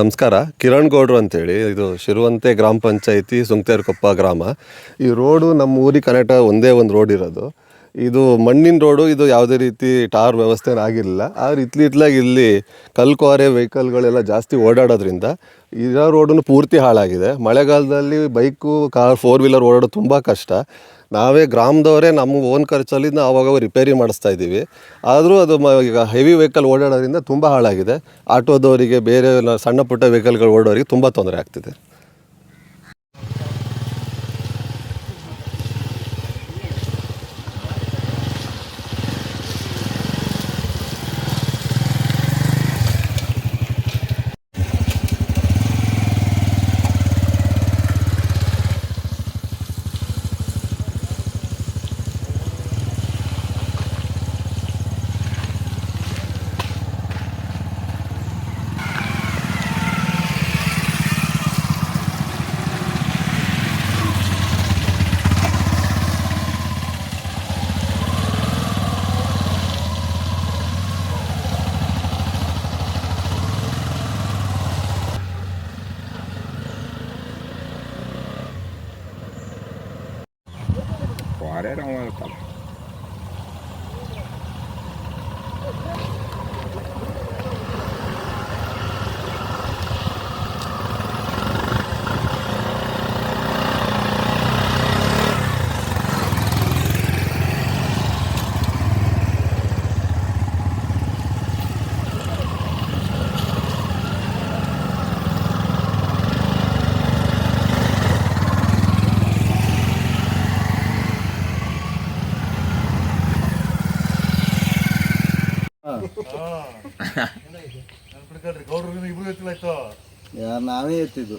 ನಮಸ್ಕಾರ. ಕಿರಣ್ ಗೌಡ್ರು ಅಂತೇಳಿ, ಇದು ಶಿರುವಂತೆ ಗ್ರಾಮ ಪಂಚಾಯಿತಿ ಸುಂಕ್ತೇರ್ಕೊಪ್ಪ ಗ್ರಾಮ. ಈ ರೋಡು ನಮ್ಮ ಊರಿಗೆ ಕನೆಕ್ಟ್ ಒಂದೇ ಒಂದು ರೋಡ್ ಇರೋದು. ಇದು ಮಣ್ಣಿನ ರೋಡು, ಇದು ಯಾವುದೇ ರೀತಿ ಟಾರ್ ವ್ಯವಸ್ಥೆ ಆಗಿರಲಿಲ್ಲ ಆದ್ರೆ ಇತ್ಲಿ ಇತ್ಲಾಗಿ ಇಲ್ಲಿ ಕಲ್ಕೋರೆ ವೆಹಿಕಲ್ಗಳೆಲ್ಲ ಜಾಸ್ತಿ ಓಡಾಡೋದ್ರಿಂದ ಇರೋ ರೋಡನ್ನು ಪೂರ್ತಿ ಹಾಳಾಗಿದೆ. ಮಳೆಗಾಲದಲ್ಲಿ ಬೈಕು, ಕಾರ್ ಫೋರ್ ವೀಲರ್ ಓಡಾಡೋದು ತುಂಬ ಕಷ್ಟ. ನಾವೇ ಗ್ರಾಮದವರೇ ನಮ್ಮ ಓನ್ ಖರ್ಚಲ್ಲಿ ನಾವು ರಿಪೇರಿ ಮಾಡಿಸ್ತಾ ಇದ್ದೀವಿ. ಆದರೂ ಅದು ಈಗ ಹೆವಿ ವೆಹಿಕಲ್ ಓಡಾಡೋದ್ರಿಂದ ತುಂಬ ಹಾಳಾಗಿದೆ. ಆಟೋದವರಿಗೆ ಬೇರೆ ಸಣ್ಣ ಪುಟ್ಟ ವೆಹಿಕಲ್ಗಳು ಓಡೋರಿಗೆ ತುಂಬ ತೊಂದರೆ ಆಗ್ತಿದೆ. ಯಾರು ನಾವೇ ಎತ್ತಿದ್ದು.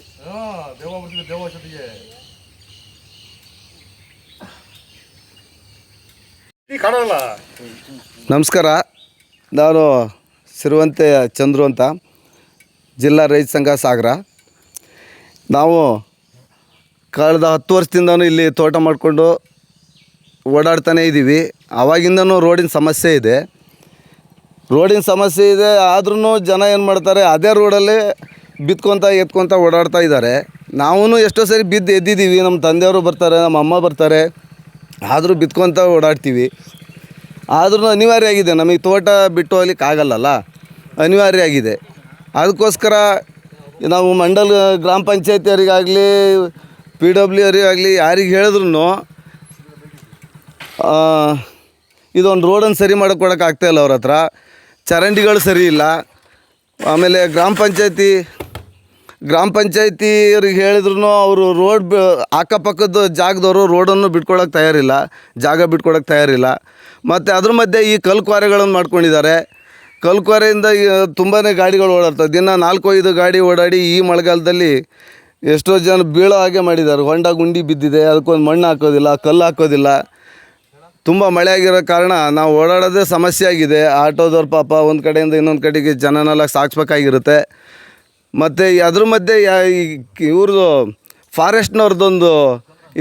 ದೇವ ಬರ್ತಿದ್ದೆ ದೇವ ನಮಸ್ಕಾರ, ನಾನು ಸಿರುವಂತೆ ಚಂದ್ರು ಅಂತ, ಜಿಲ್ಲಾ ರೈತ ಸಂಘ ಸಾಗರ. ನಾವು ಕಳೆದ ಹತ್ತು ವರ್ಷದಿಂದನೂ ಇಲ್ಲಿ ತೋಟ ಮಾಡಿಕೊಂಡು ಓಡಾಡ್ತಾನೇ ಇದ್ದೀವಿ ಆವಾಗಿಂದನೂ ರೋಡಿನ ಸಮಸ್ಯೆ ಇದೆ. ರೋಡಿನ ಸಮಸ್ಯೆ ಇದೆ ಆದ್ರೂ ಜನ ಏನು ಮಾಡ್ತಾರೆ, ಅದೇ ರೋಡಲ್ಲಿ ಬಿತ್ಕೊತ ಎತ್ಕೊತ ಓಡಾಡ್ತಾ ಇದ್ದಾರೆ. ನಾವೂ ಎಷ್ಟೋ ಸರಿ ಬಿದ್ದು ಎದ್ದಿದ್ದೀವಿ, ನಮ್ಮ ತಂದೆಯವರು ಬರ್ತಾರೆ, ನಮ್ಮ ಅಮ್ಮ ಬರ್ತಾರೆ, ಆದರೂ ಬಿತ್ಕೊತ ಓಡಾಡ್ತೀವಿ. ಆದ್ರೂ ಅನಿವಾರ್ಯ ಆಗಿದೆ, ನಮಗೆ ತೋಟ ಬಿಟ್ಟು ಹೋಗ್ಲಿಕ್ಕೆ ಆಗಲ್ಲಲ್ಲ, ಅನಿವಾರ್ಯ ಆಗಿದೆ. ಅದಕ್ಕೋಸ್ಕರ ನಾವು ಮಂಡಲ್ ಗ್ರಾಮ ಪಂಚಾಯತಿಯವರಿಗಾಗಲಿ ಪಿ ಡಬ್ಲ್ಯೂ ಅವರಿಗಾಗಲಿ ಯಾರಿಗೆ ಹೇಳಿದ್ರು ಇದೊಂದು ರೋಡನ್ನು ಸರಿ ಮಾಡಿಕೊಡೋಕ್ಕಾಗ್ತಾಯಿಲ್ಲ ಅವ್ರ ಹತ್ರ. ಚರಂಡಿಗಳು ಸರಿ ಇಲ್ಲ. ಆಮೇಲೆ ಗ್ರಾಮ ಪಂಚಾಯತಿ, ಗ್ರಾಮ ಪಂಚಾಯತಿಯವ್ರಿಗೆ ಹೇಳಿದ್ರು ಅವರು ರೋಡ್ ಬ, ಅಕ್ಕಪಕ್ಕದ ಜಾಗದವರು ರೋಡನ್ನು ಬಿಟ್ಕೊಳಕ್ಕೆ ತಯಾರಿಲ್ಲ, ಜಾಗ ಬಿಟ್ಕೊಡಕ್ಕೆ ತಯಾರಿಲ್ಲ. ಮತ್ತು ಅದ್ರ ಮಧ್ಯೆ ಈ ಕಲ್ಕ್ವಾರೆಗಳನ್ನು ಮಾಡ್ಕೊಂಡಿದ್ದಾರೆ. ಕಲ್ಕ್ವಾರೆಯಿಂದ ತುಂಬಾ ಗಾಡಿಗಳು ಓಡಾಡ್ತವೆ ದಿನ ನಾಲ್ಕು ಐದು ಗಾಡಿ ಓಡಾಡಿ ಈ ಮಳೆಗಾಲದಲ್ಲಿ ಎಷ್ಟೋ ಜನ ಬೀಳೋ ಹಾಗೆ ಮಾಡಿದ್ದಾರೆ. ಹೊಂಡ ಗುಂಡಿ ಬಿದ್ದಿದೆ, ಅದಕ್ಕೊಂದು ಮಣ್ಣು ಹಾಕೋದಿಲ್ಲ, ಕಲ್ಲು ಹಾಕೋದಿಲ್ಲ. ತುಂಬ ಮಳೆ ಆಗಿರೋ ಕಾರಣ ನಾವು ಓಡಾಡೋದೇ ಸಮಸ್ಯೆ ಆಗಿದೆ. ಆಟೋದವ್ರ ಪಾಪ ಒಂದು ಕಡೆಯಿಂದ ಇನ್ನೊಂದು ಕಡೆಗೆ ಜನನೆಲ್ಲ ಸಾಗಿಸ್ಬೇಕಾಗಿರುತ್ತೆ ಮತ್ತು ಅದ್ರ ಮಧ್ಯೆ ಇವ್ರದ್ದು ಫಾರೆಸ್ಟ್ನವ್ರದ್ದೊಂದು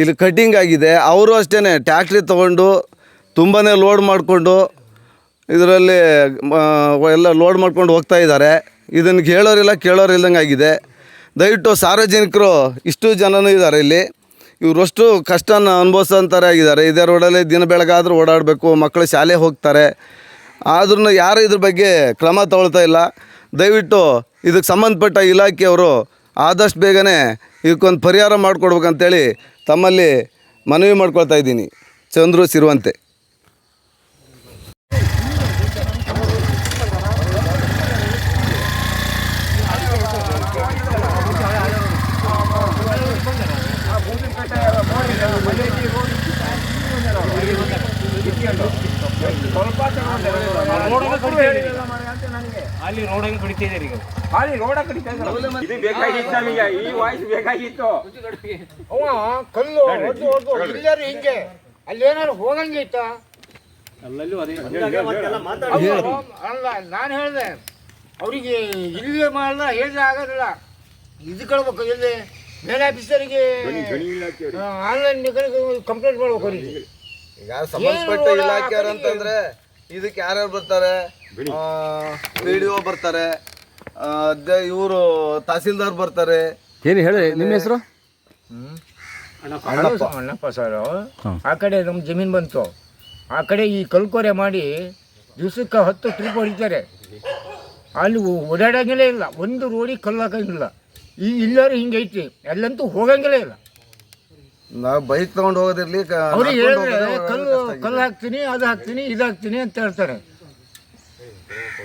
ಇಲ್ಲಿ ಕಟ್ಟಿಂಗ್ ಆಗಿದೆ. ಅವರು ಅಷ್ಟೇ ಟ್ಯಾಕ್ಟ್ರಿ ತೊಗೊಂಡು ತುಂಬಾ ಲೋಡ್ ಮಾಡಿಕೊಂಡು ಇದರಲ್ಲಿ ಎಲ್ಲ ಲೋಡ್ ಮಾಡ್ಕೊಂಡು ಹೋಗ್ತಾ ಇದ್ದಾರೆ. ಇದನ್ನು ಕೇಳೋರಿಲ್ಲ ಕೇಳೋರಿಲ್ಲಂಗೆ ಆಗಿದೆ ದಯವಿಟ್ಟು ಸಾರ್ವಜನಿಕರು ಇಷ್ಟು ಜನನೂ ಇದ್ದಾರೆ ಇಲ್ಲಿ. ಇವರಷ್ಟು ಕಷ್ಟನ ಅನುಭವಿಸೋಂಥರ ಆಗಿದ್ದಾರೆ ಇದೇ ರೋಡಲ್ಲಿ ದಿನ ಬೆಳಗಾದರೂ ಓಡಾಡಬೇಕು ಮಕ್ಕಳು ಶಾಲೆ ಹೋಗ್ತಾರೆ. ಆದ್ರೂ ಯಾರು ಇದ್ರ ಬಗ್ಗೆ ಕ್ರಮ ತಗೊಳ್ತಾ ಇಲ್ಲ. ದಯವಿಟ್ಟು ಇದಕ್ಕೆ ಸಂಬಂಧಪಟ್ಟ ಇಲಾಖೆಯವರು ಆದಷ್ಟು ಬೇಗನೆ ಇದಕ್ಕೊಂದು ಪರಿಹಾರ ಮಾಡಿಕೊಡ್ಬೇಕಂತೇಳಿ ತಮ್ಮಲ್ಲಿ ಮನವಿ ಮಾಡ್ಕೊಳ್ತಾ ಇದ್ದೀನಿ. ಚಂದ್ರು ಸಿರುವಂತೆ. ಅಲ್ಲಿ ರೋಡಲ್ಲಿ ಕುಡಿತಿದ್ದೀರಿ ಈಗ. ಅಲ್ಲಿ ರೋಡ ಕಡಿತಾ ಇದ್ದಾರೆ. ಇದು ಬೇಕಾಗಿತ್ತು ನಮಗೆ. ಈ ವಾಯ್ಸ್ ಬೇಕಾಗಿತ್ತು. ಅವ ಕಲ್ಲು ಹೊಡ್ದು ಹೊಡ್ದು ಇಲ್ಲಾರು ಹಿಂಗೆ. ಅಲ್ಲೇನಾರು ಹೋಗಂಗಿತ್ತ? ಅಲ್ಲ ನಾನು ಹೇಳ್ದೆ. ಅವರಿಗೆ ಇಲ್ಲಿ ಮಾಡಲ್ಲ ಹೇಳಿದ್ರೆ ಆಗೋದಿಲ್ಲ. ಇದು ಕೇಳ್ಬೇಕು ಇಲ್ಲಿ ಮೇಲೆ ಆಫೀಸರಿಗೆ ಆನ್ಲೈನ್ ಕಂಪ್ಲೇಂಟ್ ಮಾಡ್ಬೇಕು ಅವರಿಗೆ. ಈಗ ಸಂಬಂಧಪಟ್ಟ ಇಲಾಖೆಯವರು ಅಂತಂದ್ರೆ ಇದಕ್ಕೆ ಯಾರ್ಯಾರು ಬರ್ತಾರೆ? ಪಿ ಡಿ ಒ ಬರ್ತಾರೆ. ಇವರು ತಹಸೀಲ್ದಾರ್ ಬರ್ತಾರೆ. ಏನು ಹೇಳಿ ನಿಮ್ಮ ಹೆಸರು? ಅಣ್ಣಪ್ಪ. ಅಣ್ಣಪ್ಪ. ಸರ್. ಆ ಕಡೆ ನಮ್ಮ ಜಮೀನು ಬಂತು. ಆ ಕಡೆ ಈ ಕಲ್ಕೋರೆ ಮಾಡಿ ದಿವ್ಸಕ್ಕೆ ಹತ್ತು ಟ್ರಿಪ್ ಹೊಡಿತಾರೆ. ಅಲ್ಲಿ ಓಡಾಡಂಗಿಲ್ಲ ಇಲ್ಲ. ಒಂದು ರೋಡಿಗೆ ಕಲ್ಲು ಹಾಕಂಗಿಲ್ಲ ಈ ಇಲ್ಲಾರು ಹಿಂಗೈತಿ ಅಲ್ಲಂತೂ ಹೋಗಂಗಿಲ್ಲ ಇಲ್ಲ. ನಾವು ಬೈಕ್ ತಗೊಂಡು ಹೋಗೋದಿರ್ಲಿ ಕ- ಅವ್ರಿಗೆ ಹೇಳಿದ್ರೆ ಕಲ್ಲು ಕಲ್ಲು ಹಾಕ್ತೀನಿ ಅದು ಹಾಕ್ತೀನಿ ಇದು ಹಾಕ್ತೀನಿ ಅಂತ ಹೇಳ್ತಾರೆ.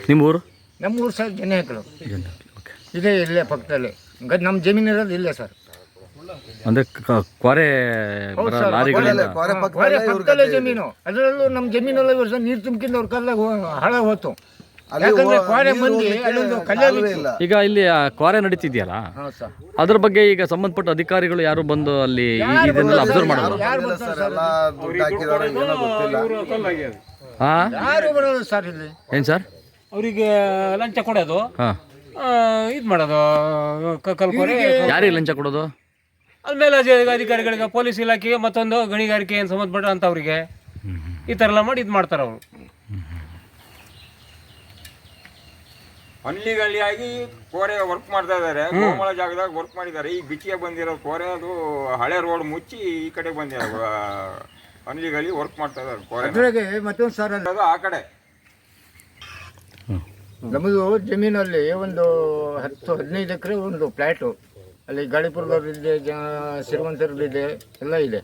ನಿಮ್ಮ ಊರು ನಮ್ಮ ಊರು ಸರ್ ಜನ ಹಾಕಲು ಇದೇ ಇಲ್ಲೇ ಪಕ್ಕದಲ್ಲಿ. ನಮ್ಮ ಜಮೀನು ಇರೋದು ಇಲ್ಲೇ ಸರ್. ಅಂದ್ರೆ ಕೊರೆ ಹೌದು ಬರೋ ಸರ್, ಲಾರಿಗಳಿಂದ? ಕೊರೆ ಪಕ್ಕದಲ್ಲೇ ಇವ್ರ ಪಕ್ಕದಲ್ಲೇ ಜಮೀನು. ಅದರಲ್ಲೂ ನಮ್ಮ ಜಮೀನೆಲ್ಲ ನೀರು ತುಂಬ್ಕಿಂದ ಅವ್ರ ಕಲ್ಲಾಗ ಹಾಳಾಗಿ ಹೋತು ಅಲ್ಲಿ ಯಾಕಂದ್ರೆ ಹೋ- ಕ್ವಾರೆ ನೀರು ಮಂದಿ ಹೋಗ್ಲಿಕ್ಕೆ ಅಲ್ಲೊಂದು ಕಾಲುವೆ ಕಲ್ಲಲ್ಲಿ ಇಲ್ಲ. ಈಗ ಇಲ್ಲಿ ಆ ಕ್ವಾರೆ ನಡೀತಿದೆಯಲ್ಲ? ಹೌದು ಸರ್. ಅದ್ರ ಬಗ್ಗೆ ಈಗ ಸಂಬಂಧಪಟ್ಟ ಅಧಿಕಾರಿಗಳು ಯಾರು ಬಂದು ಅಲ್ಲಿ ಈ- ಇದನ್ನೆಲ್ಲ ಅಬ್ಸರ್ವ್ ಮಾಡೋದು? ಯಾರು ಇಲ್ಲ ಬರ್ತಾರೆ ಸರ್ ಸರ್? ಎಲ್ಲ ದುಡ್ಡು ಹಾಕಿದಾರೆ ಏನೋ ಗೊತ್ತಿಲ್ಲ. ಹಾ ಯಾರು ಬರೋದು ಸರ್ ಇಲ್ಲಿ? ಏನು ಸರ್? ಅವರಿಗೆ ಲಂಚ ಕೊಡೋದು. ಹಾಂ. ಇದು ಮಾಡೋದು ಕಲ್ಕೊರೆ ಯಾರಿಗೆ ಲಂಚ ಕೊಡೋದು? ಆಮೇಲೆ ಅಧಿಕಾರಿಗಳಿಗೆ ಪೊಲೀಸ್ ಇಲಾಖೆಗೆ ಮತ್ತೊಂದು ಗಣಿಗಾರಿಕೆ ಏನು ಸಂಬಂಧಪಟ್ಟ ಅವರಿಗೆ. ಈ ಥರ ಎಲ್ಲ ಮಾಡಿ ಇದು ಮಾಡ್ತಾರೆ ಅವರು. ಹಳ್ಳಿಗಳಿಯಾಗಿ ಕೋರೆ ವರ್ಕ್ ಮಾಡ್ತಾ ಇದ್ದಾರೆ ಕೋಮಳ ಜಾಗದಾಗ ವರ್ಕ್ ಮಾಡಿದ್ದಾರೆ. ಈ ಬಿಚ್ಚಿಗೆ ಬಂದಿರೋ ಕೋರೆ ಅದು ಹಳೆ ರೋಡ್ ಮುಚ್ಚಿ ಈ ಕಡೆ ಬಂದಿರೋ ಹಳ್ಳಿಗಳಿ ವರ್ಕ್ ಮಾಡ್ತಾ ಇದ್ದಾರೆ ಕೋರೆ. ಮತ್ತೊಂದು ಸರ್ ಅದು ಆ ಕಡೆ. ನಮ್ಮದು ಜಮೀನಲ್ಲಿ ಒಂದು ಹತ್ತು ಹದಿನೈದು ಎಕರೆ ಒಂದು ಫ್ಲ್ಯಾಟು ಅಲ್ಲಿ ಗಾಳಿಪುರದವ್ರದ್ದಿದೆ ಜ ಸಿರಿವಂತರದ್ದಿದೆ ಎಲ್ಲ ಇದೆ.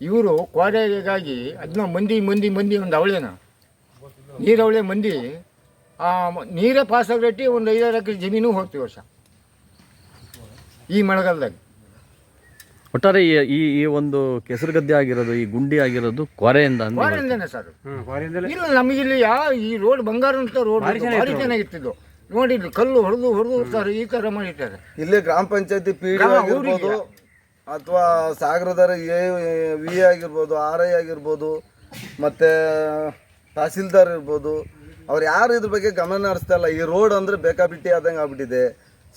ಇವರು ಕ್ವಾಡೆಗಾಗಿ ಅದನ್ನ ಮಂದಿ ಮಂದಿ ಮಂದಿ ಒಂದು ಅವಳೆನ. ನೀರವಳೆ ಮಂದಿ, ಆ ನೀರೇ ಪಾಸ್ ಆಗಟ್ಟಿ ಒಂದು ಐದಾರು ಎಕರೆ ಜಮೀನು ಹೋಗ್ತೀವಿ ವರ್ಷ. ಈ ಮಳೆಗಾಲದಾಗ ಒಟ್ಟಾರೆ ಈ- ಈ ಈ ಒಂದು ಕೆಸರು ಗದ್ದೆ ಆಗಿರೋದು ಈ ಗುಂಡಿ ಆಗಿರೋದು ಕೊರೆಯಿಂದ ಅಂದ್ರೆ ಸರ್. ಇಲ್ಲ ನಮಗಿಲ್ಲಿ ಯಾ ಈ ರೋಡ್ ಬಂಗಾರ ಅಂತ ರೋಡ್ ಭಾರಿ ಚೆನ್ನಾಗಿತ್ತಿದ್ದು ನೋಡಿ ಕಲ್ಲು ಹೊಡೆದು ಹೊಡೆದು ಸರ್ ಈ ತರ ಮಾಡಿದ್ದಾರೆ. ಇಲ್ಲಿ ಗ್ರಾಮ ಪಂಚಾಯತಿ ಪಿ ಡಿ ಆಗಿರ್ಬೋದು ಅಥವಾ ಸಾಗರದರ ಎ ವಿ ಆಗಿರ್ಬೋದು ಆರ್ ಐ ಆಗಿರ್ಬೋದು ಮತ್ತೆ ತಹಸೀಲ್ದಾರ್ ಇರ್ಬೋದು ಅವ್ರು ಯಾರು ಇದ್ರ ಬಗ್ಗೆ ಗಮನ ಹರಿಸ್ತಾ ಇಲ್ಲ. ಈ ರೋಡ್ ಅಂದ್ರೆ ಬೇಕಾಬಿಟ್ಟಿ ಆದಂಗೆ ಆಗ್ಬಿಟ್ಟಿದೆ.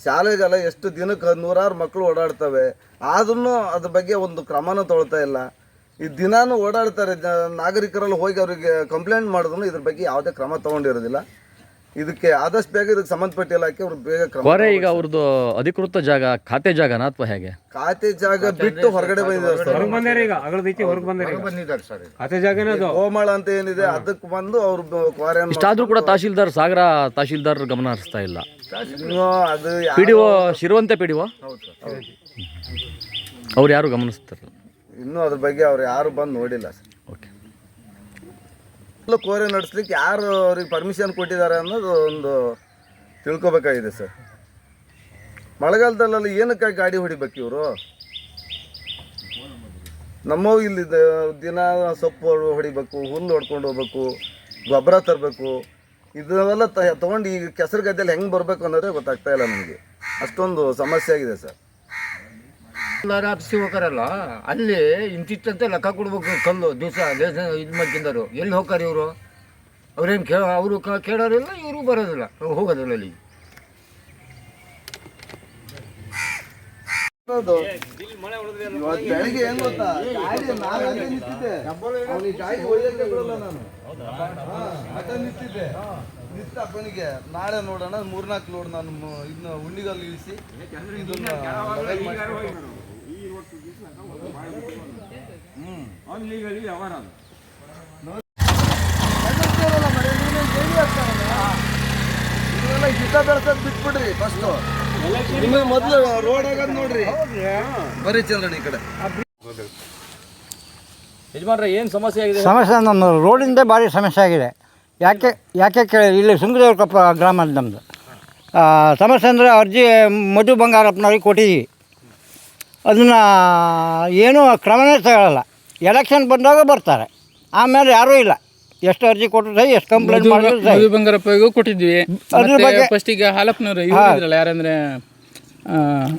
ಶಾಲೆಗೆಲ್ಲ ಎಷ್ಟು ದಿನಕ್ಕೆ ನೂರಾರು ಮಕ್ಕಳು ಓಡಾಡ್ತವೆ. ಆದ್ರೂ ಅದ್ರ ಬಗ್ಗೆ ಒಂದು ಕ್ರಮನೂ ತೊಳ್ತಾ ಇಲ್ಲ. ಈ ದಿನಾನು ಓಡಾಡ್ತಾರೆ ಜ- ನಾಗರಿಕರಲ್ಲಿ ಹೋಗಿ ಅವರಿಗೆ ಕಂಪ್ಲೇಂಟ್ ಮಾಡಿದ್ರು ಇದ್ರ ಬಗ್ಗೆ ಯಾವುದೇ ಕ್ರಮ ತಗೊಂಡಿರೋದಿಲ್ಲ. ಇದಕ್ಕೆ ಆದಷ್ಟು ಬೇಗ ಇದಕ್ಕೆ ಸಂಬಂಧಪಟ್ಟ ಇಲಾಖೆ ಅವ್ರು ಬೇಗ ಕ್ರಮ ಕೊರೆ ಈಗ ಅವ್ರದ್ದು ಅಧಿಕೃತ ಜಾಗ ಖಾತೆ ಜಾಗನ ಅಥವಾ ಹೇಗೆ? ಖಾತೆ ಜಾಗ ಬಿಟ್ಟು ಹೊರಗಡೆ ಬಂದಿದ್ದಾರೆ ಸರ್. ಹೊರಗೆ ಬಂದಾರೆ ಈಗ ಹೊರಗೆ ಬಂದಾರೆ ಈಗ. ಬಂದಿದ್ದಾರೆ ಸರ್. ಅದೇ ಜಾಗನೇ ಅದು. ಗೋಮಾಳ ಅಂತ ಏನಿದೆ ಅದಕ್ಕೆ ಬಂದು ಅವ್ರು ಕ್ವಾರೆನ್ ಇಷ್ಟಾದ್ರೂ ಕೂಡ ತಹಶೀಲ್ದಾರ್ ಸಾಗರ ತಹಶೀಲ್ದಾರ್ ಗಮನ ಹರಿಸ್ತಾ ಇಲ್ಲ. ಅದು ಪಿ ಡಿ ಒ ಶಿರುವಂತೆ ಪಿ ಡಿ ಒ ಅವ್ರು ಯಾರು ಗಮನಿಸ್ತಾರ? ಇನ್ನೂ ಅದ್ರ ಬಗ್ಗೆ ಅವ್ರು ಯಾರು ಬಂದು ನೋಡಿಲ್ಲ ಸರ್. ಓಕೆ. ಎಲ್ಲ ಕೋರೆ ನಡೆಸ್ಲಿಕ್ಕೆ ಯಾರು ಅವ್ರಿಗೆ ಪರ್ಮಿಷನ್ ಕೊಟ್ಟಿದ್ದಾರೆ ಅನ್ನೋದು ಒಂದು ತಿಳ್ಕೊಬೇಕಾಗಿದೆ ಸರ್. ಮಳೆಗಾಲದಲ್ಲೆಲ್ಲ ಏನಕ್ಕಾಗಿ ಗಾಡಿ ಹೊಡಿಬೇಕು ಇವರು? ನಮ್ಮವು ಇಲ್ಲಿ ದಿನ ಸೊಪ್ಪು ಹೊಡಿಬೇಕು ಹುಲ್ಲು ಹೊಡ್ಕೊಂಡು ಹೋಗ್ಬೇಕು ಗೊಬ್ಬರ ತರಬೇಕು. ಇದೆಲ್ಲ ತ, ತೊಗೊಂಡು ಈಗ ಕೆಸರು ಗದ್ದೆಯಲ್ಲಿ ಹೆಂಗೆ ಬರಬೇಕು ಅನ್ನೋದೇ ಗೊತ್ತಾಗ್ತಾ ಇಲ್ಲ ನಮಗೆ. ಅಷ್ಟೊಂದು ಸಮಸ್ಯೆ ಆಗಿದೆ ಸರ್. ಆಫೀಸಿಗೆ ಹೋಗಾರಲ್ಲ ಅಲ್ಲಿ ಇಂತಿತ್ತಂತ ಲೆಕ್ಕ ಕೊಡ್ಬೇಕು ಕಲ್ಲು, ದಿವಸ ಇದು ಮಾಡ್ಕೊಂಡರು ಎಲ್ಲಿ ಹೋಗ್ತಾರೆ ಇವರು? ಅವ್ರೇನು ಕೇಳ, ಅವರು ಕೇಳೋರಿಲ್ಲ, ಇವರು ಬರೋದಿಲ್ಲ. ಹೋಗೋದಿಲ್ಲ ಅಲ್ಲಿ ಇವತ್ತು ಬೆಳಿಗ್ಗೆ ಏನ್ ಗೊತ್ತಾ? ಗಾಡಿ ನಾನು ಅಲ್ಲೇ ನಿಂತಿದ್ದೆ. ಅವ್ನಿಗೆ ಗಾಡಿ ಒಯ್ಯಕ್ಕೆ ಬಿಡಲ್ಲ ನಾನು. ಅಡ್ಡ ನಿಂತಿದ್ದೆ. ನಿಂತ ಅಪ್ಪನಿಗೆ ನಾಳೆ ನೋಡೋಣ ಮೂರ್ನಾಲ್ಕು ಲೋಡ್ ನಾನು ಇದನ್ನ ಉಣ್ಣಿಗಲ್ಲಿ ಇಳಿಸಿ ಇದನ್ನ ಹ್ಮ್. ಹಳ್ಳಿಗಳಿ ವ್ಯವಹಾರ ಅದು ಗಿಡ ಬೆಳ್ಸೋದ್ ಬಿಟ್ಬಿಡ್ರಿ ಫಸ್ಟ್ ನಿಮಗೆ ಮೊದಲು ರೋಡ್ ಆಗೋದು ನೋಡ್ರಿ. ಬರೀ ಚಂದ್ರಣ್ಣ ಈ ಕಡೆ. ಯಜಮಾನ್ರೆ ಏನು ಸಮಸ್ಯೆ ಆಗಿದೆ? ಸಮಸ್ಯೆ ನಮ್ಮ ರೋಡಿಂದ ಭಾರಿ ಸಮಸ್ಯೆ ಆಗಿದೆ. ಯಾಕೆ ಯಾಕೆ ಕೇಳಿ ಇಲ್ಲಿ ಸುಂಗದೇವ್ರ ಕಪ್ಪ ಗ್ರಾಮ ನಮ್ಮದು ಸಮಸ್ಯೆ ಅಂದರೆ ಅರ್ಜಿ ಮಧು ಬಂಗಾರಪ್ಪನವ್ರಿಗೆ ಕೊಟ್ಟಿದ್ದೀವಿ ಅದನ್ನು ಏನೂ ಕ್ರಮನೇ ತಗೊಳ್ಳಲ್ಲ ಎಲೆಕ್ಷನ್ ಬಂದಾಗ ಬರ್ತಾರೆ. ಆಮೇಲೆ ಯಾರೂ ಇಲ್ಲ. ಎಷ್ಟು ಅರ್ಜಿ ಕೊಟ್ಟರು ಸಹ ಎಷ್ಟು ಕಂಪ್ಲೇಂಟ್ ಮಾಡಿದ್ರು ಸಹ. ಮಧು ಬಂಗಾರಪ್ಪಗೂ ಕೊಟ್ಟಿದ್ವಿ. ಅದ್ರ ಬಗ್ಗೆ- ಫಸ್ಟ್ ಈಗ ಹಾಲಪ್ಪನವರು ಯಾರಂದ್ರೆ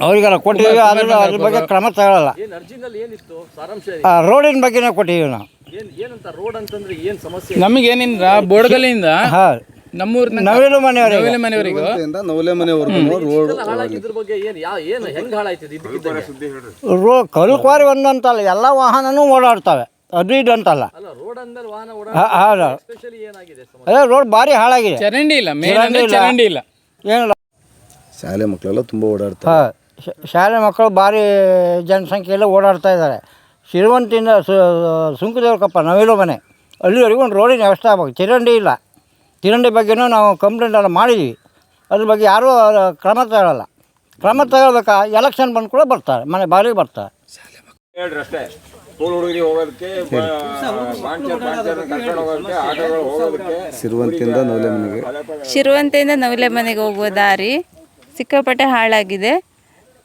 ಅವ್ರಿಗೆಲ್ಲ ಕೊಟ್ಟಿದ್ದೀವಿ ಅದ್ರ ಅದ್ರ ಬಗ್ಗೆ ಕ್ರಮ ತಗೊಳ್ಳಲ್ಲ. ಏನು ಅರ್ಜಿನಲ್ಲಿ ಏನಿತ್ತು? ಸಾರಾಂಶ ಆ, ರೋಡಿನ ಬಗ್ಗೆನೇ ಕೊಟ್ಟಿದ್ವಿ ನಾವು. ಏನು ಏನಂತ ರೋಡ್ ಅಂತಂದ್ರೆ ಏನು ಸಮಸ್ಯೆ ನಮಗೇನಿಲ್ಲ ಬೋಡಗಲ್ಲಿಂದ ಹಾಂ. ನಮ್ಮೂರ್ ನವಿಲು ಮನೆಯವರಿಗೆ. ನವಿಲೆ ಮನೆಯವರಿಗೂ? ಇಂದ ನವಲೆ ಮನೆವರೆಗೂ ರೋಡ್ ಹಾಳಾಗಿದ್ರ ಬಗ್ಗೆ ಏನು ಏನು ಹೆಂಗೆ ಹಾಳಾಯ್ತದೆ ಇದಕ್ಕಿದ್ದಂಗೆ ರೋ ಕಲ್ಕ್ವಾರಿ ಒಂದಂತಲ್ಲ ಎಲ್ಲ ವಾಹನನೂ ಓಡಾಡ್ತವೆ. ಅದು ಇದು ಅಂತಲ್ಲ. ಅಲ್ಲ ರೋಡ್ ಅಂದ್ಮೇಲೆ ವಾಹನ ಓಡಾಡ ಹಾ- ಹೌದು ಏನಾಗಿದೆ ಸಮಸ್ಯೆ ಅದೇ ರೋಡ್ ಭಾರಿ ಹಾಳಾಗಿದೆ. ಚರಂಡಿ ಇಲ್ಲ ಚರಂಡಿ ಇಲ್ಲ. ಚರಂಡಿ ಇಲ್ಲ. ಏನಿಲ್ಲ? ಶಾಲೆ ಮಕ್ಕಳೆಲ್ಲ ತುಂಬ ಓಡಾಡ್ತಾರೆ. ಹಾಂ ಶಾಲೆ ಮಕ್ಕಳು ಭಾರಿ ಜನಸಂಖ್ಯೆಯಲ್ಲಿ ಓಡಾಡ್ತಾ ಇದ್ದಾರೆ. ಶಿರುವಂತಿಂದ ಸುಂಕದೇವ್ರಕಪ್ಪ ನವಿಲು ಮನೆ. ಅಲ್ಲಿವರೆಗೂ ಒಂದು ರೋಡಿನ ವ್ಯವಸ್ಥೆ ಆಗ್ಬೇಕು. ಚರಂಡಿ ಇಲ್ಲ. ಚರಂಡಿ ಬಗ್ಗೆನೂ ನಾವು ಕಂಪ್ಲೇಂಟ್ ಎಲ್ಲ ಮಾಡಿದ್ವಿ. ಅದ್ರ ಬಗ್ಗೆ ಯಾರೂ ಕ್ರಮ ತಗೊಳ್ಳಲ್ಲ ಕ್ರಮ ತಗೊಳ್ಬೇಕಾ? ಎಲೆಕ್ಷನ್ ಬಂದು ಕೂಡ ಬರ್ತಾರೆ. ಮನೆ ಬಾಗಿಲಿಗೆ ಬರ್ತಾರೆ. ಹೇಳ್ರಿ ಅಷ್ಟೇ. ಸ್ಕೂಲ್ ಹುಡುಗರಿಗೆ ಹೋಗೋದಕ್ಕೆ ಬಾಂಚರ್ ಬಾಂಚರ್ ಕರ್ಕೊಂಡು ಹೋಗೋದಕ್ಕೆ ಆಟೋಗಳು ಹೋಗೋದಕ್ಕೆ ಸಿರುವಂತಿಂದ ನವಲೆ ಮನೆಗೆ ಶಿರುವಂತೆಯಿಂದ ನವಿಲೆ ಮನೆಗೆ ಹೋಗುವ ದಾರಿ ಸಿಕ್ಕಾಪಟ್ಟೆ ಹಾಳಾಗಿದೆ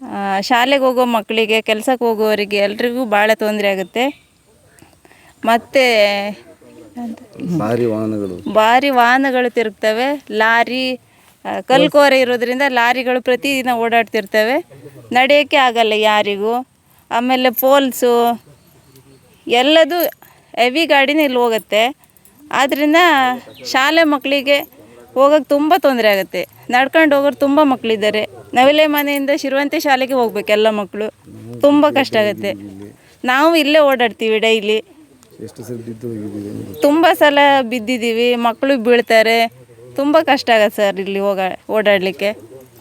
ಆ, ಶಾಲೆಗೆ ಹೋಗೋ ಮಕ್ಕಳಿಗೆ ಕೆಲಸಕ್ಕೆ ಹೋಗೋವರಿಗೆ ಎಲ್ರಿಗೂ ಭಾಳ ತೊಂದರೆ ಆಗುತ್ತೆ ಮತ್ತು ಭಾರಿ ವಾಹನಗಳು ಭಾರಿ ವಾಹನಗಳು ತಿರುಗ್ತವೆ ಲಾರಿ ಆ, ಕಲ್ಕೋರೆ ಇರೋದ್ರಿಂದ ಲಾರಿಗಳು ಪ್ರತಿದಿನ ಓಡಾಡ್ತಿರ್ತವೆ ನಡೆಯೋಕ್ಕೆ ಆಗಲ್ಲ ಯಾರಿಗೂ ಆಮೇಲೆ ಪೋಲ್ಸು ಎಲ್ಲದು ಹೆವಿ ಗಾಡಿನೇ ಇಲ್ಲಿ ಹೋಗುತ್ತೆ. ಆದ್ದರಿಂದ ಶಾಲೆ ಮಕ್ಕಳಿಗೆ ಹೋಗೋಕ್ಕೆ ತುಂಬ ತೊಂದರೆ ಆಗುತ್ತೆ. ನಡ್ಕೊಂಡು ಹೋಗೋರು ತುಂಬ ಮಕ್ಕಳಿದ್ದಾರೆ ನವಿಲೆ ಮನೆಯಿಂದ ಶಿರುವಂತೆ ಶಾಲೆಗೆ ಹೋಗ್ಬೇಕು ಎಲ್ಲ ಮಕ್ಕಳು ತುಂಬ ಕಷ್ಟ ಆಗುತ್ತೆ. ನಾವು ಇಲ್ಲೇ ಓಡಾಡ್ತೀವಿ ಡೈಲಿ. ತುಂಬ ಸಲ ಬಿದ್ದಿದ್ದೀವಿ. ಮಕ್ಕಳು ಬೀಳ್ತಾರೆ. ತುಂಬ ಕಷ್ಟ ಆಗತ್ತೆ ಸರ್ ಇಲ್ಲಿ ಹೋಗ ಓಡಾಡಲಿಕ್ಕೆ.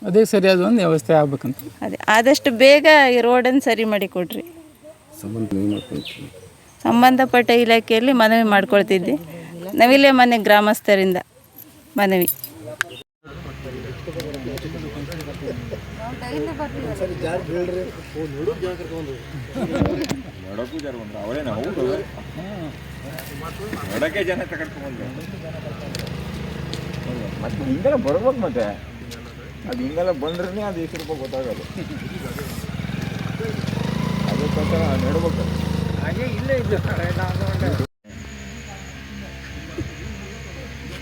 ಅದೇ ಸರಿಯಾದ ಒಂದು ವ್ಯವಸ್ಥೆ ಆಗ್ಬೇಕಂತ. ಅದೇ ಆದಷ್ಟು ಬೇಗ ಈ ರೋಡನ್ನು ಸರಿ ಮಾಡಿ ಕೊಡ್ರಿ ಸಂಬಂಧಪಟ್ಟ ಇಲಾಖೆಯಲ್ಲಿ ಮನವಿ ಮಾಡ್ಕೊಳ್ತಿದ್ದೆ ನವಿಲೆ ಮನೆ ಗ್ರಾಮಸ್ಥರಿಂದ ಮನವಿ. ಮತ್ತೆ ಹಿಂಗೆಲ್ಲ ಬರ್ಬೇಕು ಮತ್ತೆ. ಅದು ಹಿಂಗೆಲ್ಲ ಬಂದ್ರೆ ಅದು ಎಷ್ಟು ರೂಪಾಯಿ ಗೊತ್ತಾಗೋದು. ಅದಕ್ಕೋಸ್ಕರ ನೆಡ್ಬೇಕು.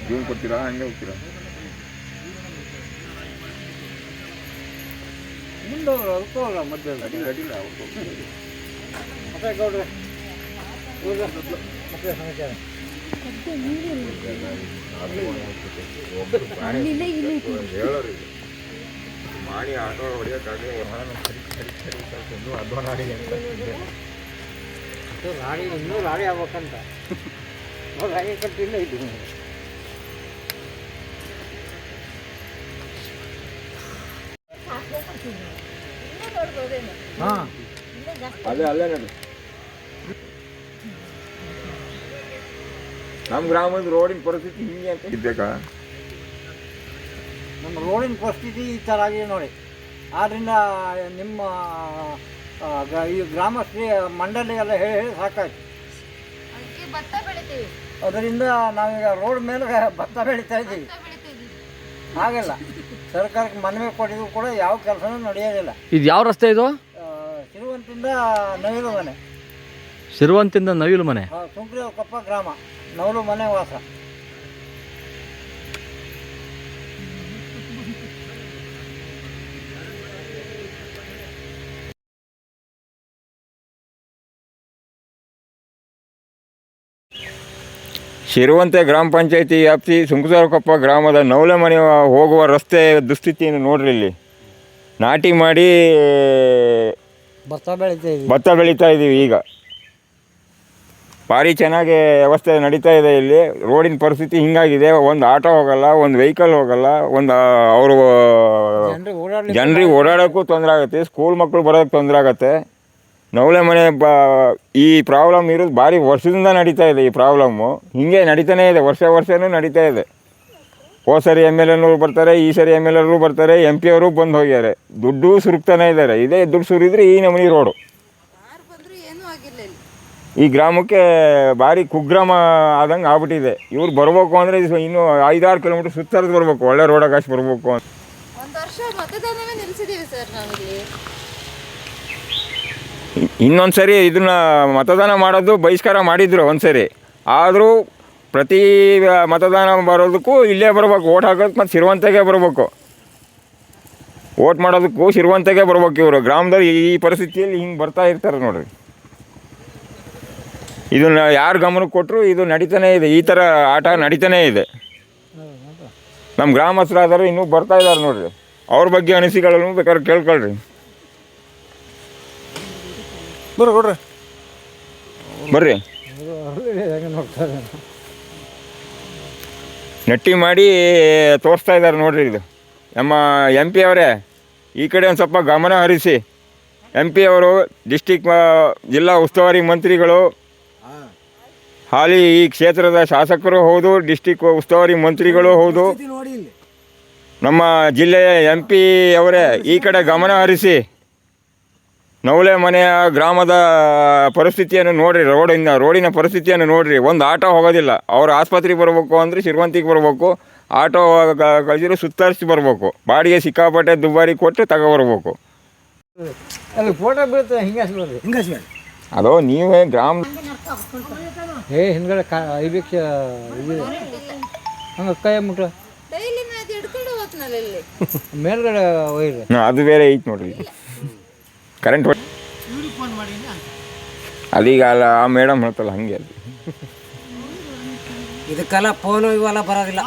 ಜೀವನ ಕೊಡ್ತೀರಾ? ಹಂಗೆ ಹೋಗ್ತೀರಾ? ಅಡ್ಡಿಲ್ಲ ಅಡ್ಡಿಲ್ಲ ಹೇಳೋರಿ ಮಾಡಿ ಆಟೋ ಹೊಡಿಯೋಕ್ಕಾಗಲಿ ಸರಿ ಸರಿ ಸರಿ ಅಧ್ವಾನ ಆಗಿದೆ ಅಂತ. ರಾಣಿ ಇನ್ನೂ ರಾಣಿ ಆಗ್ಬೇಕಂತ. ರಾಣಿ ಕಟ್ಟಿಲ್ಲ ಇದು ಹಾಂ. ಅಲ್ಲೇ ಅಲ್ಲೇ ನೋಡಿ. ನಮ್ಮ ಗ್ರಾಮದ ರೋಡಿನ ಪರಿಸ್ಥಿತಿ ಹಿಂಗೆ ಅಂತ. ಇದ್ಬೇಕಾ ನಮ್ಮ ರೋಡಿನ ಪರಿಸ್ಥಿತಿ ಈ ಥರ ಆಗಿದೆ ನೋಡಿ. ಆದ್ದರಿಂದ ನಿಮ್ಮ ಆ, ಗ- ಈ ಗ್ರಾಮಶ್ರೀ ಮಂಡಳಿ ಎಲ್ಲ ಹೇಳಿ ಹೇಳಿ ಸಾಕಾಯ್ತು. ಅದರಿಂದ ನಾವೀಗ ರೋಡ್ ಮೇಲೆ ಭತ್ತ ಬೆಳೀತಾ ಇದ್ದೀವಿ. ಆಗಲ್ಲ ಸರ್ಕಾರಕ್ಕೆ ಮನವಿ ಕೊಟ್ಟಿದ್ರು ಕೂಡ ಯಾವ ಕೆಲಸನೂ ನಡೆಯೋದಿಲ್ಲ. ಇದು ಯಾವ ರಸ್ತೆ ಇದು? ಸಿರುವಂತಿಂದ ಶಿರುವಂತಿಂದ ನವಿಲು ಮನೆ. ಸಿರುವಂತಿಂದ ನವಿಲು ಮನೆ. ಸುಂಕ್ರಿಯಕೊಪ್ಪ ಗ್ರಾಮ ನವಿಲು ಮನೆ ವಾಸ. ಶಿರುವಂತೆ ಗ್ರಾಮ ಪಂಚಾಯಿತಿ ವ್ಯಾಪ್ತಿ ಸುಂಕುಸಾರಕೊಪ್ಪ ಗ್ರಾಮದ ನವಲೆ ಮನೆ ಹೋಗುವ ರಸ್ತೆ ದುಸ್ಥಿತಿಯನ್ನು ನೋಡ್ರಿ ಇಲ್ಲಿ. ನಾಟಿ ಮಾಡಿ ಭತ್ತ ಬೆಳೀತಾ ಇದ್ದೀವಿ ಭತ್ತ ಬೆಳೀತಾ ಇದ್ದೀವಿ ಈಗ. ಭಾರಿ ಚೆನ್ನಾಗಿ ವ್ಯವಸ್ಥೆ ನಡೀತಾ ಇದೆ ಇಲ್ಲಿ. ರೋಡಿನ ಪರಿಸ್ಥಿತಿ ಹಿಂಗಾಗಿದೆ. ಒಂದು ಆಟೋ ಹೋಗಲ್ಲ ಒಂದು ವೆಹಿಕಲ್ ಹೋಗಲ್ಲ ಒಂದು ಅವರು ಜನರಿಗೆ ಓಡಾಡೋಕ್ಕೂ ತೊಂದರೆ ಆಗುತ್ತೆ. ಸ್ಕೂಲ್ ಮಕ್ಕಳು ಬರೋದಕ್ಕೆ ತೊಂದರೆ ಆಗುತ್ತೆ. ನವಲೆ ಮನೆ ಬ ಈ ಪ್ರಾಬ್ಲಮ್ ಇರೋದು ಭಾರಿ ವರ್ಷದಿಂದ ನಡೀತಾ ಇದೆ ಈ ಪ್ರಾಬ್ಲಮ್ಮು. ಹೀಗೆ ನಡೀತಾನೇ ಇದೆ ವರ್ಷ ವರ್ಷವೂ ನಡೀತಾ ಇದೆ. ಹೋದ ಸರಿ ಎಂ ಎಲ್ ಎನವರು ಬರ್ತಾರೆ ಈ ಸರಿ ಎಂ ಎಲ್ ಎರು ಬರ್ತಾರೆ ಎಂ ಪಿ ಅವರು ಬಂದು ಹೋಗ್ಯಾರೆ. ದುಡ್ಡು ಸುರುಕ್ತಾನೆ ಇದ್ದಾರೆ ಇದೇ ದುಡ್ಡು ಸುರಿದ್ರೆ ಈ ನಮೂನಿ ರೋಡು. ಈ ಗ್ರಾಮಕ್ಕೆ ಭಾರಿ ಕುಗ್ರಾಮ ಆದಂಗೆ ಆಗ್ಬಿಟ್ಟಿದೆ. ಇವ್ರು ಬರಬೇಕು ಅಂದರೆ ಇನ್ನೂ ಐದಾರು ಕಿಲೋಮೀಟ್ರ್ ಸುತ್ತರಿದು ಬರಬೇಕು. ಒಳ್ಳೆ ರೋಡಾಕಾಶ ಬರಬೇಕು ಅಂತ ಒಂದು ವರ್ಷ ಮತದಾನವೇ ನಿಲ್ಲಿಸಿದ್ದೀವಿ ಸರ್ ನಾವಿಲ್ಲಿ ಇನ್ನೊಂದು ಸರಿ ಇದನ್ನ ಮತದಾನ ಮಾಡೋದು ಬಹಿಷ್ಕಾರ ಮಾಡಿದ್ರು ಒಂದು ಸರಿ. ಆದರೂ ಪ್ರತಿ ಮತದಾನ ಬರೋದಕ್ಕೂ ಇಲ್ಲೇ ಬರ್ಬೇಕು, ಓಟ್ ಹಾಕೋದಕ್ಕೆ ಮತ್ತು ಸಿರುವಂತೆಗೆ ಬರಬೇಕು. ಓಟ್ ಮಾಡೋದಕ್ಕೂ ಸಿರುವಂತೆಗೆ ಬರ್ಬೇಕು ಇವರು. ಗ್ರಾಮದಲ್ಲಿ ಈ ಪರಿಸ್ಥಿತಿಯಲ್ಲಿ ಹಿಂಗೆ ಬರ್ತಾ ಇರ್ತಾರೆ ನೋಡ್ರಿ. ಇದನ್ನ ಯಾರು ಗಮನಕ್ಕೆ ಕೊಟ್ಟರು ಇದು ನಡೀತಾನೆ ಇದೆ. ಈ ಥರ ಆಟ ನಡೀತಾನೇ ಇದೆ. ನಮ್ಮ ಗ್ರಾಮಸ್ಥರಾದರೂ ಇನ್ನೂ ಬರ್ತಾ ಇದ್ದಾರೆ ನೋಡ್ರಿ. ಅವ್ರ ಬಗ್ಗೆ ಅನಿಸಿಕೆಗಳನ್ನು ಬೇಕಾದ್ರೆ ಕೇಳ್ಕೊಳ್ರಿ. ಬರ್ರಿ ಬರ್ರಿ. ಬರ್ರಿ. ನೆಟ್ಟಿ ಮಾಡಿ ತೋರಿಸ್ತಾ ಇದ್ದಾರೆ ನೋಡ್ರಿ ಇದು. ನಮ್ಮ ಎಂ ಪಿ ಅವರೇ, ಈ ಕಡೆ ಒಂದು ಸ್ವಲ್ಪ ಗಮನ ಹರಿಸಿ. ಎಂ ಪಿ ಅವರು ಡಿಸ್ಟಿಕ್ ಜಿಲ್ಲಾ ಉಸ್ತುವಾರಿ ಮಂತ್ರಿಗಳು, ಹಾಲಿ ಈ ಕ್ಷೇತ್ರದ ಶಾಸಕರು ಹೌದು ಡಿಸ್ಟಿಕ್ ಉಸ್ತುವಾರಿ ಮಂತ್ರಿಗಳು ಹೌದು. ನಮ್ಮ ಜಿಲ್ಲೆಯ ಎಂ ಪಿ ಅವರೇ, ಈ ಕಡೆ ಗಮನ ಹರಿಸಿ. ನವಲೆ ಮನೆಯ ಗ್ರಾಮದ ಪರಿಸ್ಥಿತಿಯನ್ನು ನೋಡ್ರಿ ರೋಡಿನ ರೋಡಿನ ಪರಿಸ್ಥಿತಿಯನ್ನು ನೋಡ್ರಿ. ಒಂದು ಆಟೋ ಹೋಗೋದಿಲ್ಲ. ಅವ್ರು ಆಸ್ಪತ್ರೆಗೆ ಬರಬೇಕು ಅಂದರೆ ಶಿರ್ವಂತಿಗೆ ಬರಬೇಕು. ಆಟೋ ಕಳಿಸಿದ್ರೆ ಸುತ್ತರಿಸಿ ಬರಬೇಕು. ಬಾಡಿಗೆ ಸಿಕ್ಕಾಪಟ್ಟೆ ದುಬಾರಿ ಕೊಟ್ಟು ತಗೊಬರ್ಬೇಕು. ಅದೋ ನೀವೇ ಗ್ರಾಮ ಏ ಹಿಂದ್ಗಡೆ ಮೇಲ್ಗಡೆ ಅದು ಬೇರೆ ಐತೆ ನೋಡ್ರಿ. ಕರೆಂಟ್ ಅದೀಗ ಅಲ್ಲ ಆ ಮೇಡಮ್ ಹೇಳ್ತಲ್ಲ ಹಂಗೆ ಅದು ಇದಕ್ಕೆಲ್ಲ ಫೋನು ಇವೆಲ್ಲ ಬರೋದಿಲ್ಲ.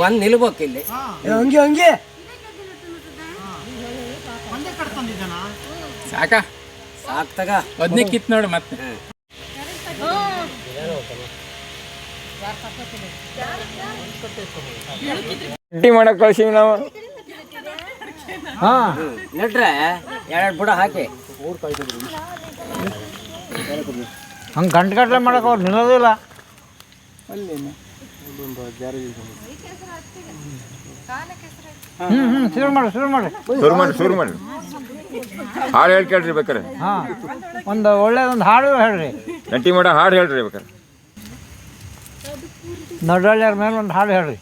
ಬಂದು ನಿಲ್ಬೇಕು ಇಲ್ಲಿ. ಹಂಗೆ ಹಂಗೆ. ಸಾಕ. ಸಾಕ್ ತಗ. ಅದನ್ನೇ ಕಿತ್ ನೋಡಿ ಮತ್ತೆ. ಮಾಡಕ್ ಮಾಡಕ್ಕೆ ಕಳ್ಸೀವಿ ನಾವು. ಹಾ ನೆಟ್ರೆ ಎರಡು ಬುಡ ಹಾಕಿ. ಹಂಗೆ ಗಂಟು ಗಟ್ಟಲೆ ಮಾಡಕ್ಕೆ ಅವ್ರು ನಿಲ್ಲೋದಿಲ್ಲ ಹ್ಞೂ ಹ್ಞೂ ಶುರು ಮಾಡಿ ಶುರು ಮಾಡಿ. ಶುರು ಮಾಡಿ ಶುರು ಮಾಡಿ. ಹಾಡು ಹೇಳಿ ಕೇಳ್ರಿ ಬೇಕಾರೆ. ಹಾಂ ಒಂದು ಒಳ್ಳೆಯದೊಂದು ಹಾಡು ಹೇಳ್ರಿ. ಗಟ್ಟಿ ಮಾಡ ಹಾಡು ಹೇಳ್ರಿ ಬೇಕಾರೆ. ನಡಳ್ಳಿಯರ ಮೇಲೆ ಒಂದು ಹಾಡು ಹೇಳ್ರಿ.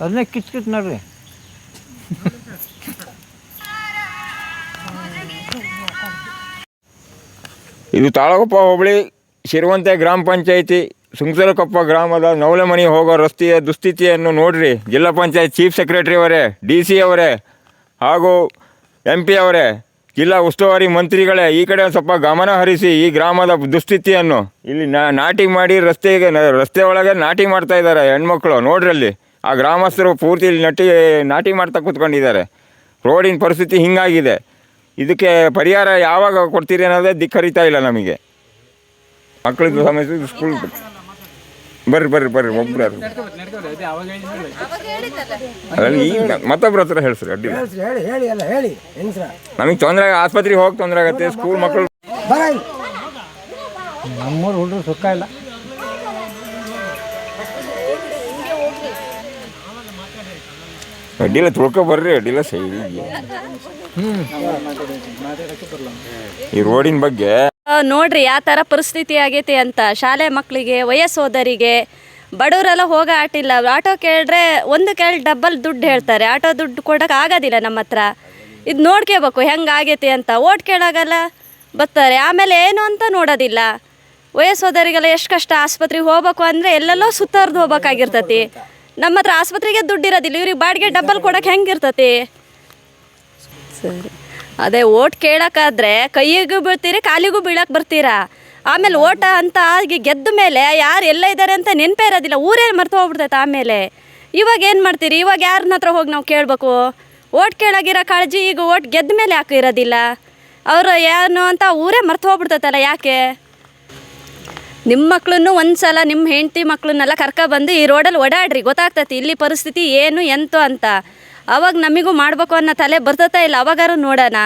ಅದನ್ನೇ ಕಿಚ್ ಕಿಚ್ ನೋಡ್ರಿ. ಇದು ತಾಳಗೊಪ್ಪ ಹೋಬಳಿ, ಶಿರುವಂತೆ ಗ್ರಾಮ ಪಂಚಾಯಿತಿ, ಸುಂಗಸರಕೊಪ್ಪ ಗ್ರಾಮದ ನವಲೆಮನಿ ಹೋಗೋ ರಸ್ತೆಯ ದುಸ್ಥಿತಿಯನ್ನು ನೋಡ್ರಿ. ಜಿಲ್ಲಾ ಪಂಚಾಯತ್ ಚೀಫ್ ಸೆಕ್ರೆಟರಿ ಅವರೇ, ಡಿ ಸಿ ಅವರೇ ಹಾಗೂ ಎಂ ಪಿ ಅವರೇ. ಜಿಲ್ಲಾ ಉಸ್ತುವಾರಿ ಮಂತ್ರಿಗಳೇ, ಈ ಕಡೆ ಸ್ವಲ್ಪ ಗಮನ ಹರಿಸಿ ಈ ಗ್ರಾಮದ ದುಸ್ಥಿತಿಯನ್ನು. ಇಲ್ಲಿ ನಾಟಿ ಮಾಡಿ ರಸ್ತೆಗೆ ರಸ್ತೆ ಒಳಗೆ ನಾಟಿ ಮಾಡ್ತಾ ಇದ್ದಾರೆ ಹೆಣ್ಮಕ್ಳು ನೋಡ್ರಿ ಅಲ್ಲಿ ಆ ಗ್ರಾಮಸ್ಥರು ಪೂರ್ತಿ ಇಲ್ಲಿ ನಟಿ, ನಾಟಿ ಮಾಡ್ತಾ ಕೂತ್ಕೊಂಡಿದ್ದಾರೆ. ರೋಡಿನ ಪರಿಸ್ಥಿತಿ ಹಿಂಗಾಗಿದೆ. ಇದಕ್ಕೆ ಪರಿಹಾರ ಯಾವಾಗ ಕೊಡ್ತೀರಿ ಅನ್ನೋದೇ ದಿಕ್ಕರಿತಾ ಇಲ್ಲ ನಮಗೆ. ಮಕ್ಕಳಿಗೆ ಸಮಸ್ಯೆ ಸ್ಕೂಲ್ ಬರ್ರಿ ಬರ್ರಿ ಬರ್ರಿ ಒಬ್ಬರು ಅಲ್ಲ ಈಗ ಮತ್ತೊಬ್ರ ಹತ್ರ ಹೇಳ್ಸ್ರಿ ಅಡ್ಡಿಲ್ಲ ಹೇಳಿ ಹೇಳಿ ಅಲ್ಲ ಹೇಳಿ ಹೆಂಗ್ಸ್ರ? ನಮಗೆ ತೊಂದರೆ ಆಸ್ಪತ್ರೆಗೆ ಹೋಗಿ ತೊಂದರೆ ಆಗತ್ತೆ ಸ್ಕೂಲ್ ಮಕ್ಕಳು ನಮ್ಮೂರು ಹುಡುಗರು ಸುಖ ಇಲ್ಲ. ಅಡ್ಡಿಲ್ಲ ತುಳ್ಕೊ ಬರ್ರಿ ಅಡ್ಡಿಲ್ಲ ಸೈ ಈ ರೋಡಿನ ಬಗ್ಗೆ ನೋಡ್ರಿ ಯಾವ ಥರ ಪರಿಸ್ಥಿತಿ ಆಗೈತಿ ಅಂತ. ಶಾಲೆ ಮಕ್ಕಳಿಗೆ ವಯಸ್ಸೋದರಿಗೆ, ಬಡವರೆಲ್ಲ ಹೋಗ ಆಟಿಲ್ಲ. ಆಟೋ ಕೇಳಿದ್ರೆ ಒಂದು ಕೇಳಿ ಡಬ್ಬಲ್ ದುಡ್ಡು ಹೇಳ್ತಾರೆ. ಆಟೋ ದುಡ್ಡು ಕೊಡೋಕೆ ಆಗೋದಿಲ್ಲ ನಮ್ಮ ಹತ್ರ. ಇದು ನೋಡ್ಕೋಬೇಕು, ಹೆಂಗೆ ಆಗೈತಿ ಅಂತ. ಓಟ್ ಕೇಳಾಗಲ್ಲ ಬರ್ತಾರೆ. ಆಮೇಲೆ ಏನು ಅಂತ ನೋಡೋದಿಲ್ಲ. ವಯಸ್ಸೋದರಿಗೆಲ್ಲ ಎಷ್ಟು ಕಷ್ಟ. ಆಸ್ಪತ್ರೆಗೆ ಹೋಗ್ಬೇಕು ಅಂದರೆ ಎಲ್ಲೆಲ್ಲೋ ಸುತ್ತರ್ದು ಹೋಗ್ಬೇಕಾಗಿರ್ತತಿ. ನಮ್ಮ ಹತ್ರ ಆಸ್ಪತ್ರೆಗೆ ದುಡ್ಡಿರೋದಿಲ್ಲ ಇವ್ರಿಗೆ ಬಾಡಿಗೆ ಡಬ್ಬಲ್ ಕೊಡೋಕೆ ಹೆಂಗಿರ್ತತಿ? ಸರಿ. ಅದೇ ಓಟ್ ಕೇಳೋಕ್ಕಾದ್ರೆ ಕೈಯಿಗೂ ಬೀಳ್ತೀರಿ, ಕಾಲಿಗೂ ಬೀಳಕ್ಕೆ ಬರ್ತೀರಾ? ಆಮೇಲೆ ಓಟ ಅಂತ ಆಗಿ ಗೆದ್ದ ಮೇಲೆ ಯಾರು ಎಲ್ಲ ಇದ್ದಾರೆ ಅಂತ ನೆನಪೇ ಇರೋದಿಲ್ಲ, ಊರೇ ಮರ್ತು ಹೋಗ್ಬಿಡ್ತೈತೆ ಆಮೇಲೆ ಇವಾಗ ಏನು ಮಾಡ್ತೀರಿ? ಇವಾಗ ಯಾರನ್ನ ಹತ್ರ ಹೋಗಿ ನಾವು ಕೇಳಬೇಕು? ಓಟ್ ಕೇಳಾಗಿರೋ ಕಾಳಜಿ ಈಗ ಓಟ್ ಗೆದ್ದ ಮೇಲೆ ಯಾಕೆ ಇರೋದಿಲ್ಲ? ಅವರು ಏನು ಅಂತ ಊರೇ ಮರ್ತು ಹೋಗ್ಬಿಡ್ತೈತಲ್ಲ ಯಾಕೆ? ನಿಮ್ಮ ಮಕ್ಳನ್ನು ಒಂದ್ಸಲ ನಿಮ್ಮ ಹೆಂಡತಿ ಮಕ್ಳನ್ನೆಲ್ಲ ಕರ್ಕೊಬಂದು ಈ ರೋಡಲ್ಲಿ ಓಡಾಡ್ರಿ, ಗೊತ್ತಾಗ್ತೈತಿ ಇಲ್ಲಿ ಪರಿಸ್ಥಿತಿ ಏನು, ಎಂತು ಅಂತ. ಅವಾಗ ನಮಗೂ ಮಾಡ್ಬೇಕು ಅನ್ನೋ ತಲೆ ಬರ್ತತಾ ಇಲ್ಲ ಅವಾಗಾರು ನೋಡೋಣ.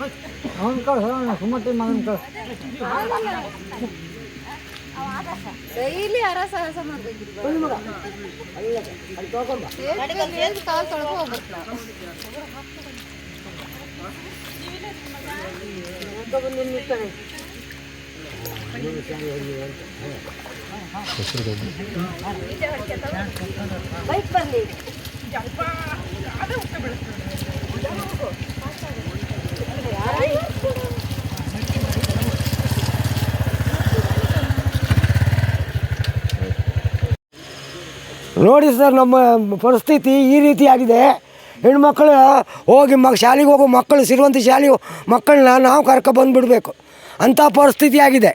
ಹ್ಞೂ ಅದನ್ನ ಹೇಳ್ರಿ ಅವ್ನು ಕಳ್ಸ ಸುಮತಿ ಮಗನ ಕಳ್ಸ ಡೈಲಿ ಅರಸ ಅರಸ ಬೈಕ್ ಬರಲಿ. ನೋಡಿ ಸರ್, ನಮ್ಮ ಪರಿಸ್ಥಿತಿ ಈ ರೀತಿ ಆಗಿದೆ. ಹೆಣ್ಮಕ್ಳು ಹೋಗಿ ಮ ಶಾಲೆಗೆ ಹೋಗೋ, ಮಕ್ಕಳು ಸಿರುವಂಥ ಶಾಲೆ ಮಕ್ಕಳನ್ನ ನಾವು ಕರ್ಕೊಬಂದುಬಿಡ್ಬೇಕು ಅಂಥ ಪರಿಸ್ಥಿತಿ ಆಗಿದೆ.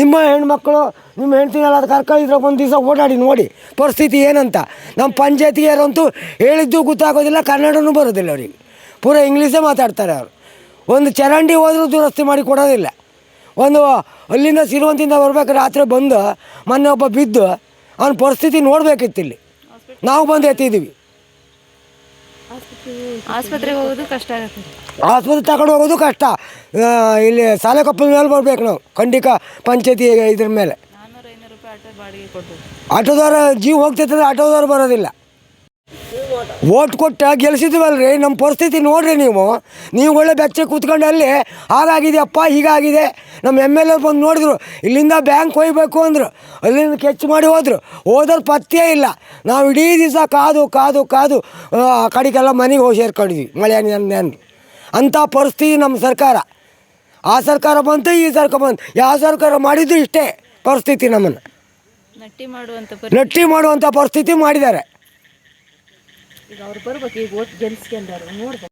ನಿಮ್ಮ ಹೆಣ್ಮಕ್ಳು, ನಿಮ್ಮ ಹೆಣ್ತಿನಲ್ಲ ಅದು ಕರ್ಕೊಂಡಿದ್ರೆ ಒಂದು ದಿವಸ ಓಡಾಡಿ ನೋಡಿ, ಪರಿಸ್ಥಿತಿ ಏನಂತ. ನಮ್ಮ ಪಂಚಾಯತಿಯರಂತೂ ಹೇಳಿದ್ದು ಗೊತ್ತಾಗೋದಿಲ್ಲ, ಕನ್ನಡನೂ ಬರೋದಿಲ್ಲ ಅವರಿಗೆ. ಪೂರ ಇಂಗ್ಲೀಷೇ ಮಾತಾಡ್ತಾರೆ ಅವರು. ಒಂದು ಚರಂಡಿ ಹೋದರೂ ದುರಸ್ತಿ ಮಾಡಿ ಕೊಡೋದಿಲ್ಲ. ಒಂದು ಅಲ್ಲಿಂದ ಸಿರುವಂತಿಂದ ಬರ್ಬೇಕು ರಾತ್ರಿ ಬಂದು ಮೊನ್ನೆ ಒಬ್ಬ ಬಿದ್ದು ಅವನ ಪರಿಸ್ಥಿತಿ ನೋಡಬೇಕಿತ್ತು ಇಲ್ಲಿ. ನಾವು ಬಂದು ಎತ್ತಿದ್ದೀವಿ. ಆಸ್ಪತ್ರೆಗೆ ಹೋಗೋದು ಕಷ್ಟ ಆಗುತ್ತೆ. ಆಸ್ಪತ್ರೆ ತಗೊಂಡು ಹೋಗೋದು ಕಷ್ಟ. ಇಲ್ಲಿ ಸಾಲೆ ಕಪ್ಪದ ಮೇಲೆ ಬರ್ಬೇಕು ನಾವು ಖಂಡಿಕ ಪಂಚಾಯತಿ ಇದ್ರ ಮೇಲೆ. ಆಟೋದವ್ರ ಜೀವ ಹೋಗ್ತಿರ್ತದೆ ಆಟೋದವ್ರು ಬರೋದಿಲ್ಲ. ಓಟ್ ಕೊಟ್ಟ ಗೆಲ್ಸಿದ್ವಲ್ರಿ? ನಮ್ಮ ಪರಿಸ್ಥಿತಿ ನೋಡ್ರಿ ನೀವು. ನೀವು ಒಳ್ಳೆ ಬೆಚ್ಚ ಕೂತ್ಕೊಂಡು ಅಲ್ಲಿ ಹಾಗಾಗಿದೆಯಪ್ಪ ಹೀಗಾಗಿದೆ. ನಮ್ಮ ಎಂ ಎಲ್ ಎ ಬಂದು ನೋಡಿದ್ರು ಇಲ್ಲಿಂದ ಬ್ಯಾಂಕ್ ಹೋಗ್ಬೇಕು ಅಂದರು. ಅಲ್ಲಿಂದ ಕೆಚ್ಚು ಮಾಡಿ ಹೋದ್ರು. ಹೋದ್ರೆ ಪತ್ತೆ ಇಲ್ಲ. ನಾವು ಇಡೀ ದಿವಸ ಕಾದು ಕಾದು ಕಾದು ಆ ಕಡೆಗೆಲ್ಲ ಮನೆಗೆ ಹೋಗಿ ಸೇರ್ಕೊಂಡಿದ್ವಿ. ಮಳೆ ನೆನ್ ಅಂಥ ಪರಿಸ್ಥಿತಿ ನಮ್ಮ ಸರ್ಕಾರ. ಆ ಸರ್ಕಾರ ಬಂತು ಈ ಸರ್ಕಾರ ಬಂತು. ಯಾವ ಸರ್ಕಾರ ಮಾಡಿದ್ರು ಇಷ್ಟೇ ಪರಿಸ್ಥಿತಿ ನಮ್ಮನ್ನು. ನಟ್ಟಿ ಮಾಡುವಂಥ ಪರಿ ನಟ್ಟಿ ಮಾಡುವಂಥ ಪರಿಸ್ಥಿತಿ ಮಾಡಿದ್ದಾರೆ. ಈಗ ಅವ್ರು ಬರ್ಬೇಕು ಈಗ ಓಟ್ ಗೆಲ್ಸ್ಕೊಂಡಾರು ನೋಡ್ಬೇಕು.